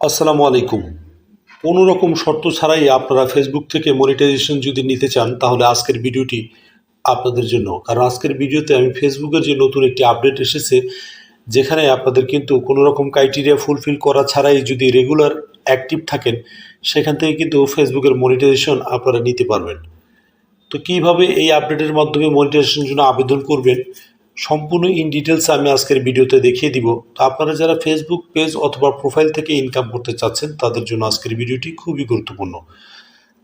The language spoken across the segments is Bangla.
আসসালামু আলাইকুম। কোনো রকম শর্ত ছাড়াই আপনারা ফেসবুক থেকে মনিটাইজেশন যদি নিতে চান, তাহলে আজকের ভিডিওটি আপনাদের জন্য। কারণ আজকের ভিডিওতে আমি ফেসবুকের যে নতুন একটি আপডেট এসেছে, যেখানে আপনাদের কিন্তু কোনো রকম ক্রাইটেরিয়া ফুলফিল করা ছাড়াই যদি রেগুলার অ্যাক্টিভ থাকেন, সেখান থেকে কিন্তু ফেসবুকের মনিটাইজেশন আপনারা নিতে পারবেন। তো কীভাবে এই আপডেটের মাধ্যমে মনিটাইজেশনের জন্য আবেদন করবেন সম্পূর্ণ ইন ডিটেলস আমি আজকের ভিডিওতে দেখিয়ে দিব। তো আপনারা যারা ফেসবুক পেজ অথবা প্রোফাইল থেকে ইনকাম করতে চাচ্ছেন, তাদের জন্য আজকের ভিডিওটি খুবই গুরুত্বপূর্ণ।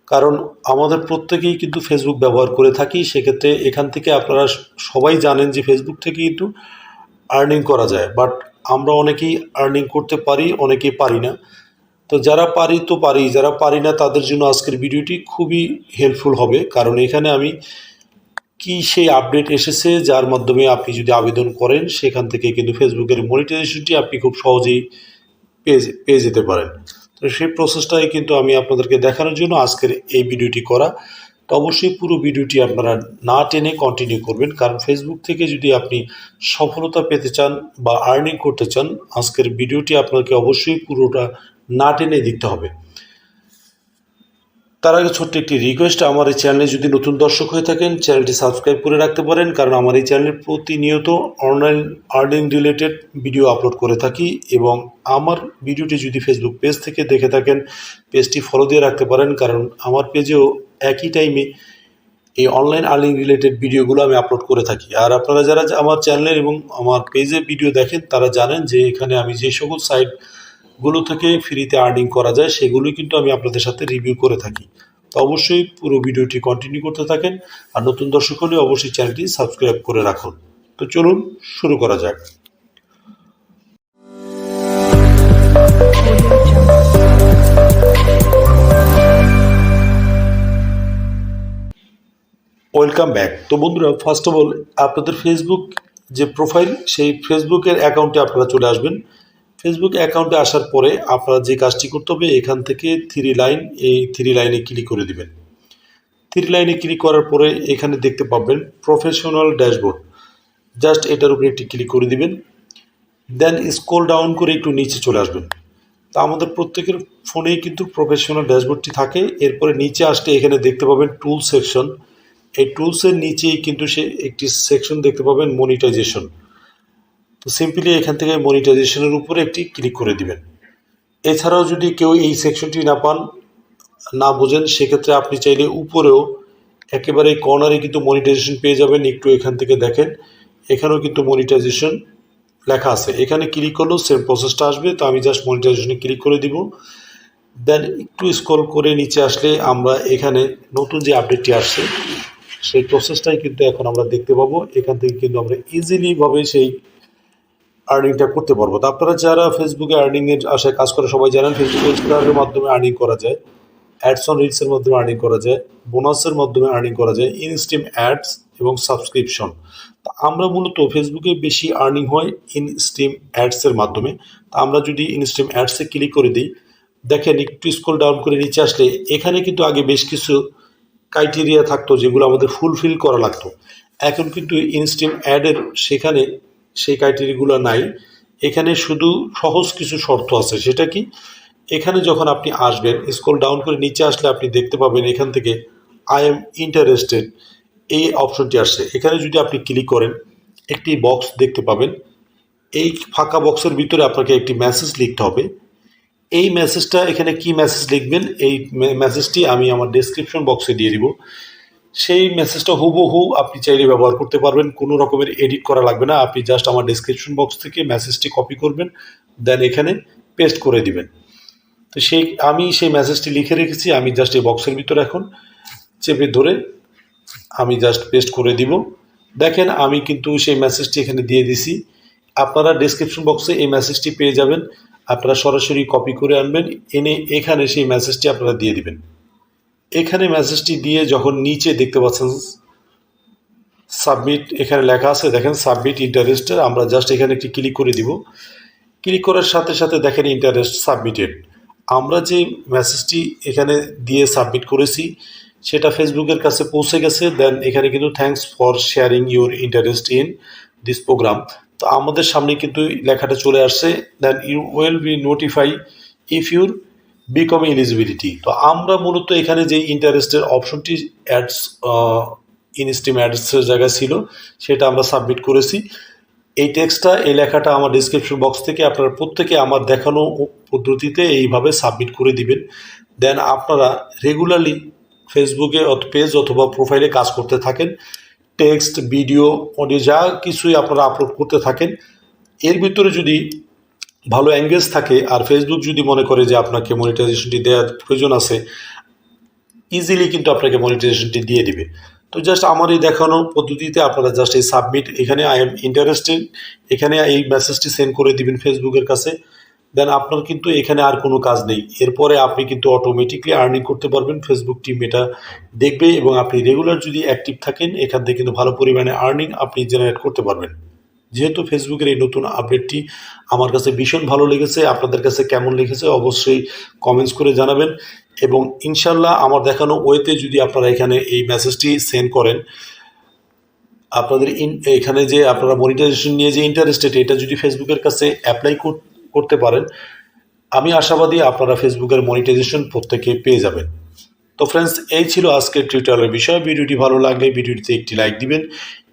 কারণ আমাদের প্রত্যেকেই কিন্তু ফেসবুক ব্যবহার করে থাকি, সেক্ষেত্রে এখান থেকে আপনারা সবাই জানেন যে ফেসবুক থেকে কিন্তু আর্নিং করা যায়। বাট আমরা অনেকেই আর্নিং করতে পারি, অনেকেই পারি না। তো যারা পারি তো পারি, যারা পারি না তাদের জন্য আজকের ভিডিওটি খুবই হেল্পফুল হবে। কারণ এখানে আমি কি সেই আপডেট এসেছে, যার মাধ্যমে আপনি যদি আবেদন করেন, সেখান থেকে কিন্তু ফেসবুকের মনিটাইজেশনটি আপনি খুব সহজেই পেয়ে পেয়ে যেতে পারেন। তো সেই প্রসেসটাই কিন্তু আমি আপনাদেরকে দেখানোর জন্য আজকের এই ভিডিওটি করা। তো অবশ্যই পুরো ভিডিওটি আপনারা না টেনে কন্টিনিউ করবেন, কারণ ফেসবুক থেকে যদি আপনি সফলতা পেতে চান বা আর্নিং করতে চান, আজকের ভিডিওটি আপনাকে অবশ্যই পুরোটা না টেনে দেখতে হবে। তার আগে ছোট্ট একটি রিকোয়েস্ট আমার এই চ্যানেলে যদি নতুন দর্শক হয়ে থাকেন চ্যানেলটি সাবস্ক্রাইব করে রাখতে পারেন, কারণ আমার এই চ্যানেলে প্রতিনিয়ত online earning related video upload করে থাকি এবং আমার ভিডিওটি যদি ফেসবুক পেজ থেকে দেখে থাকেন পেজটি ফলো দিয়ে রাখতে পারেন, কারণ আমার পেজেও একই টাইমে এই অনলাইন আর্নিং রিলেটেড ভিডিওগুলো আমি আপলোড করে থাকি। আর আপনারা যারা আমার চ্যানেলের এবং আমার পেজে ভিডিও দেখেন, তারা জানেন যে এখানে আমি যে সকল সাইটগুলো থেকে ফ্রিতে আর্নিং করা যায়, সেগুলোই কিন্তু আমি আপনাদের সাথে রিভিউ করে থাকি। তো অবশ্যই পুরো ভিডিওটি কন্টিনিউ করতে থাকেন আর নতুন দর্শক হলে অবশ্যই চ্যানেলটি সাবস্ক্রাইব করে রাখুন। তো চলুন শুরু করা যাক। ওয়েলকাম ব্যাক তো বন্ধুরা ফার্স্ট অফ অল আপনাদের ফেসবুক যে প্রোফাইল সেই ফেসবুকের অ্যাকাউন্টে আপনারা চলে আসবেন। ফেসবুক অ্যাকাউন্টে আসার পরে আপনারা যে কাজটি করতে হবে, এখান থেকে থ্রি লাইন এই থ্রি লাইনে ক্লিক করে দিবেন। থ্রি লাইনে ক্লিক করার পরে এখানে দেখতে পাবেন প্রফেশনাল ড্যাশবোর্ড জাস্ট এটার উপরে একটি ক্লিক করে দিবেন। দেন স্ক্রল ডাউন করে একটু নিচে চলে আসবেন। তা আমাদের প্রত্যেকের ফোনেই কিন্তু প্রফেশনাল ড্যাশবোর্ডটি থাকে। এরপরে নিচে আসলে এখানে দেখতে পাবেন টুল সেকশন এই টুলসের নিচেই কিন্তু সে একটি সেকশন দেখতে পাবেন মনিটাইজেশন তো সিম্পলি এখান থেকে মনিটাইজেশনের উপরে একটি ক্লিক করে দিবেন। এছাড়াও যদি কেউ এই সেকশনটি না পান, না বোঝেন, সেক্ষেত্রে আপনি চাইলে উপরেও একেবারে কর্নারে কিন্তু মনিটাইজেশন পেয়ে যাবেন, একটু এখান থেকে দেখেন। এখানেও কিন্তু মনিটাইজেশন লেখা আছে। এখানে ক্লিক করলেও সেম প্রসেসটা আসবে, তো আমি জাস্ট মনিটাইজেশনে ক্লিক করে দিব। দেন একটু স্ক্রল করে নিচে আসলে আমরা এখানে নতুন যে আপডেটটি আসছে, সেই প্রসেসটাই কিন্তু এখন আমরা দেখতে পাবো। এখান থেকে কিন্তু আমরা ইজিলিভাবে সেই আর্নিংটা করতে পারব। তো আপনারা যারা ফেসবুকে আর্নিং এর আশায় কাজ করে, সবাই জানেন ফেসবুক ইনস্টাগ্রামের মাধ্যমে আর্নিং করা যায়। অ্যাডস অন রিলসের মাধ্যমে আর্নিং করা যায়। বোনাসের মাধ্যমে আর্নিং করা যায়। ইনস্টিম অ্যাডস এবং সাবস্ক্রিপশন তো আমরা মূলত ফেসবুকে বেশি আর্নিং হয় ইনস্টিম অ্যাডসের মাধ্যমে। তো আমরা যদি ইনস্টিম অ্যাডসে ক্লিক করে দিই, দেখেন একটু স্ক্রল ডাউন করে নিচে আসলে এখানে কিন্তু আগে বেশ কিছু ক্রাইটেরিয়া থাকতো যেগুলো আমাদের ফুলফিল করা লাগতো। এখন কিন্তু ইনস্টিম অ্যাডের সেখানে সেই ক্রাইটেরিয়াগুলো নাই। এখানে শুধু সহজ কিছু শর্ত আছে, সেটা কি? এখানে যখন আপনি আসবেন স্ক্রল ডাউন করে নিচে আসলে আপনি দেখতে পাবেন এখান থেকে আই এম ইন্টারেস্টেড এই অপশনটি আসছে। এখানে যদি আপনি ক্লিক করেন, একটি বক্স দেখতে পাবেন। এই ফাঁকা বক্সের ভিতরে আপনাকে একটি মেসেজ লিখতে হবে। এই মেসেজটা এখানে কি মেসেজ লিখবেন? এই মেসেজটি আমি আমার ডেসক্রিপশন বক্সে দিয়ে দিব। সেই মেসেজটা হুবহু আপনি চাইলে ব্যবহার করতে পারবেন। কোনো রকমের এডিট করা লাগবে না। আপনি জাস্ট আমার ডেসক্রিপশন বক্স থেকে মেসেজটি কপি করবেন দেন এখানে পেস্ট করে দিবেন। তো সেই, আমি সেই মেসেজটি লিখে রেখেছি। আমি জাস্ট এই বক্সের ভিতরে এখন চেপে ধরে আমি জাস্ট পেস্ট করে দিব। দেখেন, আমি কিন্তু সেই মেসেজটি এখানে দিয়ে দিছি। আপনারা ডেসক্রিপশন বক্সে এই মেসেজটি পেয়ে যাবেন। আপনারা সরাসরি কপি করে আনবেন। এনে এখানে সেই মেসেজটি আপনারা দিয়ে দিবেন। এখানে মেসেজটি দিয়ে যখন নিচে দেখতে পাচ্ছেন সাবমিট এখানে লেখা আছে, দেখেন সাবমিট ইন্টারেস্টের আমরা জাস্ট এখানে একটি ক্লিক করে দিব। ক্লিক করার সাথে সাথে দেখেন ইন্টারেস্ট সাবমিটেড আমরা যে মেসেজটি এখানে দিয়ে সাবমিট করেছি, সেটা ফেসবুকের কাছে পৌঁছে গেছে দেন এখানে কিন্তু thanks for sharing your interest in this program তো আমাদের সামনে কিন্তু লেখাটা চলে আসছে then you will be notify if your become eligibility তো আমরা মূলত এখানে যে ইন্টারেস্টের অপশনটি অ্যাডস ইনস্টিম অ্যাডসের জায়গায় ছিল, সেটা আমরা সাবমিট করেছি। এই টেক্সটটা এই লেখাটা আমার ডিসক্রিপশন বক্স থেকে আপনারা প্রত্যেকে আমার দেখানো পদ্ধতিতে এইভাবে সাবমিট করে দিবেন। দেন আপনারা রেগুলারলি ফেসবুকে পেজ অথবা প্রোফাইলে কাজ করতে থাকেন। টেক্সট ভিডিও অডিও যা কিছুই আপনারা আপলোড করতে থাকেন। এর ভিতরে যদি ভালো অ্যাঙ্গেজ থাকে আর ফেসবুক যদি মনে করে যে আপনাকে মনিটাইজেশনটি দেওয়ার প্রয়োজন আছে ইজিলি কিন্তু আপনাকে মনিটাইজেশনটি দিয়ে দিবে। তো জাস্ট আমার এই দেখানো পদ্ধতিতে আপনারা জাস্ট এই সাবমিট এখানে আই এম ইন্টারেস্টেড এখানে এই মেসেজটি সেন্ড করে দিবেন ফেসবুকের কাছে দেন আপনার কিন্তু এখানে আর কোনো কাজ নেই। এরপরে আপনি কিন্তু অটোমেটিকলি আর্নিং করতে পারবেন ফেসবুক টিম এটা দেখবে এবং আপনি রেগুলার যদি অ্যাক্টিভ থাকেন, এখান থেকে কিন্তু ভালো পরিমাণে আর্নিং আপনি জেনারেট করতে পারবেন। যেহেতু ফেসবুকের এই নতুন আপডেটটি আমার কাছে ভীষণ ভালো লেগেছে, আপনাদের কাছে কেমন লেগেছে অবশ্যই কমেন্টস করে জানাবেন এবং ইনশাল্লাহ আমার দেখানো ওয়েতে যদি আপনারা এখানে এই মেসেজটি সেন্ড করেন, আপনাদের ইন এখানে যে আপনারা মনিটাইজেশন নিয়ে যে ইন্টারেস্টেড এটা যদি ফেসবুকের কাছে অ্যাপ্লাই করতে পারেন, আমি আশাবাদী আপনারা ফেসবুকের মনিটাইজেশন প্রত্যেকে পেয়ে যাবেন। তো ফ্রেন্ডস এই ছিল আজকের টিউটোরিয়ালের বিষয়। ভিডিওটি ভালো লাগলে ভিডিওটিতে একটি লাইক দিবেন।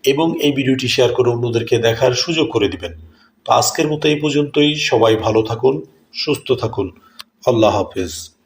এবং এই ভিডিওটি শেয়ার করে অন্যদেরকে দেখার সুযোগ করে দিবেন। তো আজকের মতো এই পর্যন্তই। সবাই ভালো থাকুন, সুস্থ থাকুন। আল্লাহ হাফেজ।